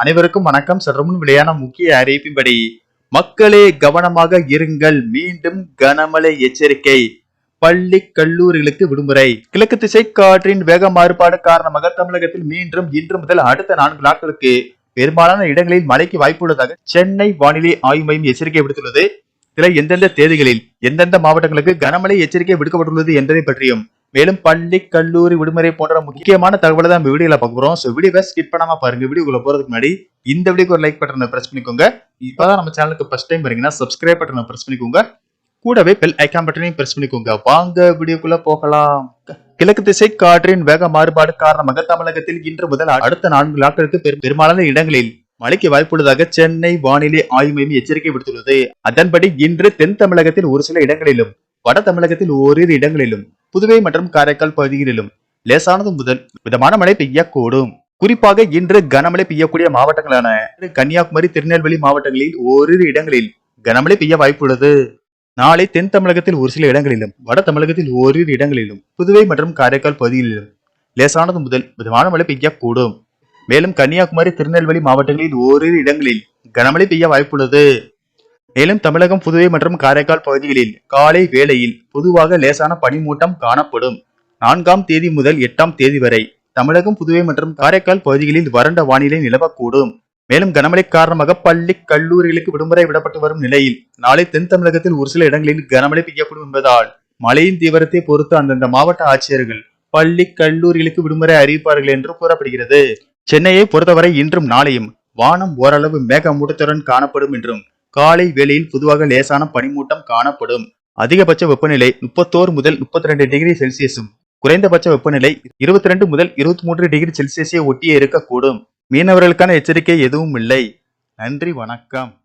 அனைவருக்கும் வணக்கம். சற்றுமுன் வெளியான முக்கிய அறிவிப்பின்படி மக்களே கவனமாக இருங்கள். மீண்டும் கனமழை எச்சரிக்கை. பள்ளி கல்லூரிகளுக்கு விடுமுறை. கிழக்கு திசை காற்றின் வேக மாறுபாடு காரணமாக தமிழகத்தில் மீண்டும் இன்று முதல் அடுத்த நான்கு நாட்களுக்கு பெரும்பாலான இடங்களில் மழைக்கு வாய்ப்புள்ளதாக சென்னை வானிலை ஆய்வு மையம் எச்சரிக்கை விடுத்துள்ளது. சில எந்தெந்த தேதிகளில் எந்தெந்த மாவட்டங்களுக்கு கனமழை எச்சரிக்கை விடுக்கப்பட்டுள்ளது என்பதை பற்றியும் மேலும் பள்ளி கல்லூரி விடுமுறை போன்ற முக்கியமான தகவலை தான் இந்த வீடியோல பார்க்க போறோம். ஸோ வீடியோவை ஸ்கிப் பண்ணாம பாருங்க. வீடியோக்குள்ள போறதுக்கு முன்னாடி இந்த வீடியோக்கு ஒரு லைக் பட்டனை பிரஸ் பண்ணிக்கோங்க. இப்பதான் நம்ம சேனலுக்கு ஃபர்ஸ்ட் டைம் வரீங்கன்னா சப்ஸ்கிரைப் பட்டனை பிரஸ் பண்ணிக்கோங்க. கூடவே பெல் ஐக்கான் பட்டனையும் பிரஸ் பண்ணிக்கோங்க. வாங்க வீடியோக்குள்ள போகலாம். கிழக்கு திசை காற்றின் வேக மாறுபாடு காரணமாக தமிழகத்தில் இன்று முதல் அடுத்த நான்கு நாட்களுக்கு பெரும்பாலான இடங்களில் மழைக்கு வாய்ப்புள்ளதாக சென்னை வானிலை ஆய்வு மையம் எச்சரிக்கை விடுத்துள்ளது. அதன்படி இன்று தென் தமிழகத்தில் ஒரு சில இடங்களிலும் வட தமிழகத்தில் ஓரிரு இடங்களிலும் புதுவை மற்றும் காரைக்கால் பகுதிகளிலும் லேசானது முதல் மிதமான மழை பெய்யக்கூடும். குறிப்பாக இன்று கனமழை பெய்யக்கூடிய மாவட்டங்களான கன்னியாகுமரி திருநெல்வேலி மாவட்டங்களில் ஓரிரு இடங்களில் கனமழை பெய்ய வாய்ப்புள்ளது. நாளை தென் தமிழகத்தில் ஒரு சில இடங்களிலும் வட தமிழகத்தில் ஓரிரு இடங்களிலும் புதுவை மற்றும் காரைக்கால் பகுதிகளிலும் லேசானது முதல் மிதமான மழை பெய்யக்கூடும். மேலும் கன்னியாகுமரி திருநெல்வேலி மாவட்டங்களில் ஓரிரு இடங்களில் கனமழை பெய்ய வாய்ப்புள்ளது. மேலும் தமிழகம் புதுவை மற்றும் காரைக்கால் பகுதிகளில் காலை வேளையில் பொதுவாக லேசான பனிமூட்டம் காணப்படும். நான்காம் தேதி முதல் எட்டாம் தேதி வரை தமிழகம் புதுவை மற்றும் காரைக்கால் பகுதிகளில் வறண்ட வானிலை நிலவக்கூடும். மேலும் கனமழை காரணமாக பள்ளி கல்லூரிகளுக்கு விடுமுறை விடப்பட்டு வரும் நிலையில் நாளை தென் தமிழகத்தில் ஒரு சில இடங்களில் கனமழை பெய்யக்கூடும் என்பதால் மழையின் தீவிரத்தை பொறுத்து அந்தந்த மாவட்ட ஆட்சியர்கள் பள்ளி கல்லூரிகளுக்கு விடுமுறை அறிவிப்பார்கள் என்று கூறப்படுகிறது. சென்னையை பொறுத்தவரை இன்றும் நாளையும் வானம் ஓரளவு மேகமூட்டத்துடன் காணப்படும் என்றும் காலை வேளையில் பொதுவாக லேசான பனிமூட்டம் காணப்படும். அதிகபட்ச வெப்பநிலை முப்பத்தோரு முதல் முப்பத்தி ரெண்டு டிகிரி செல்சியஸும் குறைந்தபட்ச வெப்பநிலை இருபத்தி ரெண்டு முதல் இருபத்தி மூன்று டிகிரி செல்சியஸை ஒட்டியே இருக்கக்கூடும். மீனவர்களுக்கான எச்சரிக்கை எதுவும் இல்லை. நன்றி வணக்கம்.